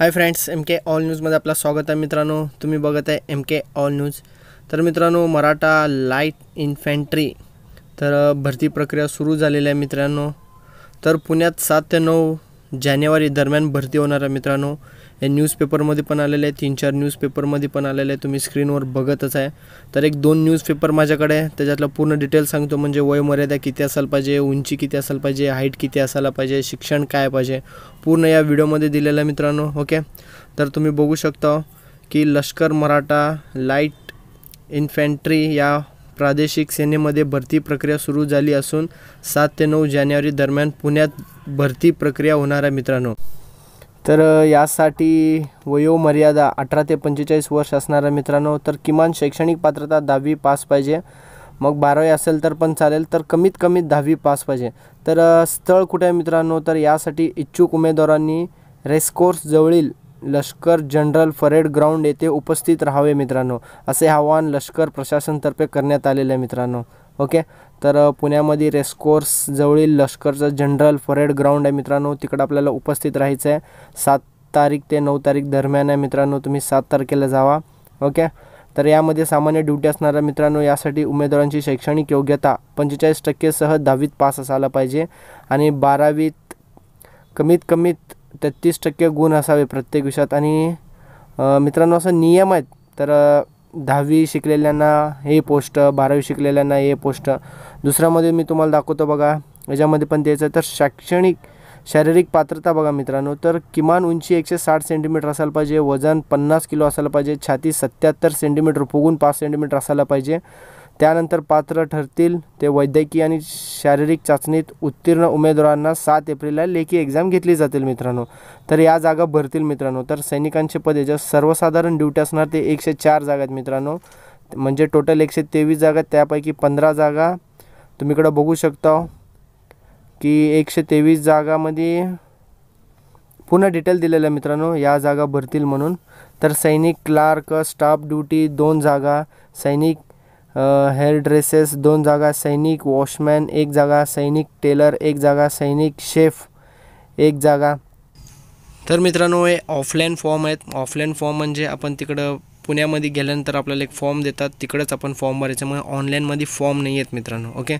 Hi friends M K all न्यूजमध्ये आपलं स्वागत आहे मित्रांनो. तुम्ही बघत आहे एम के ऑल न्यूज तर मित्रांनो मराठा लाइट इन्फॅन्ट्री तर भरती प्रक्रिया सुरू झालेली आहे मित्रांनो. तर पुण्यात सात ते नऊ जानेवारी दरम्यान भरती होणार आहे मित्रांनो. हे न्यूजपेपरमध्ये पण आलेले आहे तीन चार न्यूजपेपरमध्ये पण आलेले आहे. तुम्ही स्क्रीनवर बघतच आहे. तर एक दोन न्यूजपेपर माझ्याकडे आहे. त्याच्यातलं पूर्ण डिटेल सांगतो. म्हणजे वयमर्यादा किती असायला पाहिजे उंची किती असायला पाहिजे हाईट किती असायला पाहिजे शिक्षण काय पाहिजे. पूर्ण या व्हिडिओमध्ये दिलेलं आहे मित्रांनो ओके तर तुम्ही बघू शकता की लष्कर मराठा लाइट इन्फॅन्ट्री या प्रादेशिक सेनेमध्ये भरती प्रक्रिया सुरू झाली असून सात ते नऊ जानेवारी दरम्यान पुण्यात भरती प्रक्रिया होणार आहे मित्रांनो. तर यासाठी वयोमर्यादा अठरा ते पंचेचाळीस वर्ष असणार आहे मित्रांनो. तर किमान शैक्षणिक पात्रता दहावी पास पाहिजे. मग बारावी असेल तर पण चालेल तर कमीत कमी दहावी पास पाहिजे. तर स्थळ कुठे आहे मित्रांनो? तर यासाठी इच्छुक उमेदवारांनी रेसकोर्स जवळील लष्कर जनरल परेड ग्राउंड येथे उपस्थित राहावे मित्रांनो. असे आवाहन लष्कर प्रशासनतर्फे करण्यात आलेलं आहे मित्रांनो. ओके? तर पुण्यामध्ये रेसकोर्स जवळील लष्करचं जनरल परेड ग्राउंड आहे मित्रांनो. तिकडं आपल्याला उपस्थित राहायचं आहे सात तारीख ते नऊ तारीख दरम्यान आहे मित्रांनो. तुम्ही सात तारखेला जावा. ओके? तर यामध्ये सामान्य ड्युटी असणाऱ्या मित्रांनो यासाठी उमेदवारांची शैक्षणिक योग्यता पंचेचाळीस टक्केसह दहावीत पास असायला पाहिजे. आणि बारावीत कमीत कमीत तेहतीस टक्के गुण असावे प्रत्येक विषयात. आणि मित्रांनो असं नियम आहेत. तर दहावी शिकलेल्यांना हे पोस्ट बारावी शिकलेल्यांना हे पोस्ट. दुसऱ्यामध्ये मी तुम्हाला दाखवतो बघा याच्यामध्ये पण द्यायचं आहे. तर शैक्षणिक शारीरिक पात्रता बघा मित्रांनो. तर किमान उंची एकशे साठ सेंटीमीटर असायला पाहिजे. वजन पन्नास किलो असायला पाहिजे. छाती सत्याहत्तर सेंटीमीटर फुगून पाच सेंटीमीटर असायला पाहिजे. त्यानंतर पात्र ठरतील ते वैद्यकीय आणि शारीरिक चाचणीत उत्तीर्ण उमेदवारांना सात एप्रिलला लेखी एक्झाम घेतली जातील मित्रांनो. तर या जागा भरतील मित्रांनो. तर सैनिकांचे पदे ज्या सर्वसाधारण ड्युटी असणार ते एकशे चार जागा आहेत मित्रांनो. म्हणजे टोटल एकशे तेवीस जागा त्यापैकी पंधरा जागा तुम्ही इकडं बघू शकता की एकशे तेवीस जागामध्ये पूर्ण डिटेल दिलेलं आहे मित्रांनो. या जागा भरतील म्हणून. तर सैनिक क्लार्क स्टाफ ड्युटी दोन जागा सैनिक हेअर ड्रेसेस दोन जागा सैनिक वॉशमॅन एक जागा सैनिक टेलर एक जागा सैनिक शेफ एक जागा. तर मित्रांनो हे ऑफलाईन फॉर्म आहेत. ऑफलाईन फॉर्म म्हणजे आपण तिकडं पुण्यामध्ये गेल्यानंतर आपल्याला एक फॉर्म देतात. तिकडंच आपण फॉर्म भरायचं. मग ऑनलाईनमध्ये फॉर्म नाही आहेत मित्रांनो ओके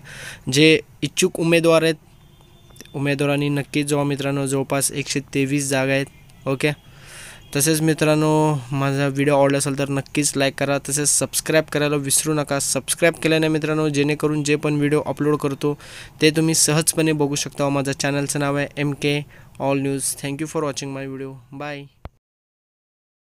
जे इच्छुक उमेदवार आहेत उमेदवारांनी नक्कीच जेव्हा मित्रांनो जवळपास एकशे तेवीस जागा आहेत ओके तसेच मित्रांनो माझा व्हिडिओ आवडला असेल तर नक्कीच लाईक करा. तसेच सबस्क्राईब करायला विसरू नका. सबस्क्राईब केल्याने मित्रांनो जेणेकरून जे पण व्हिडिओ अपलोड करतो ते तुम्ही सहजपणे बघू शकता. माझ्या चॅनलचं नाव आहे M K all news thank you for watching my video bye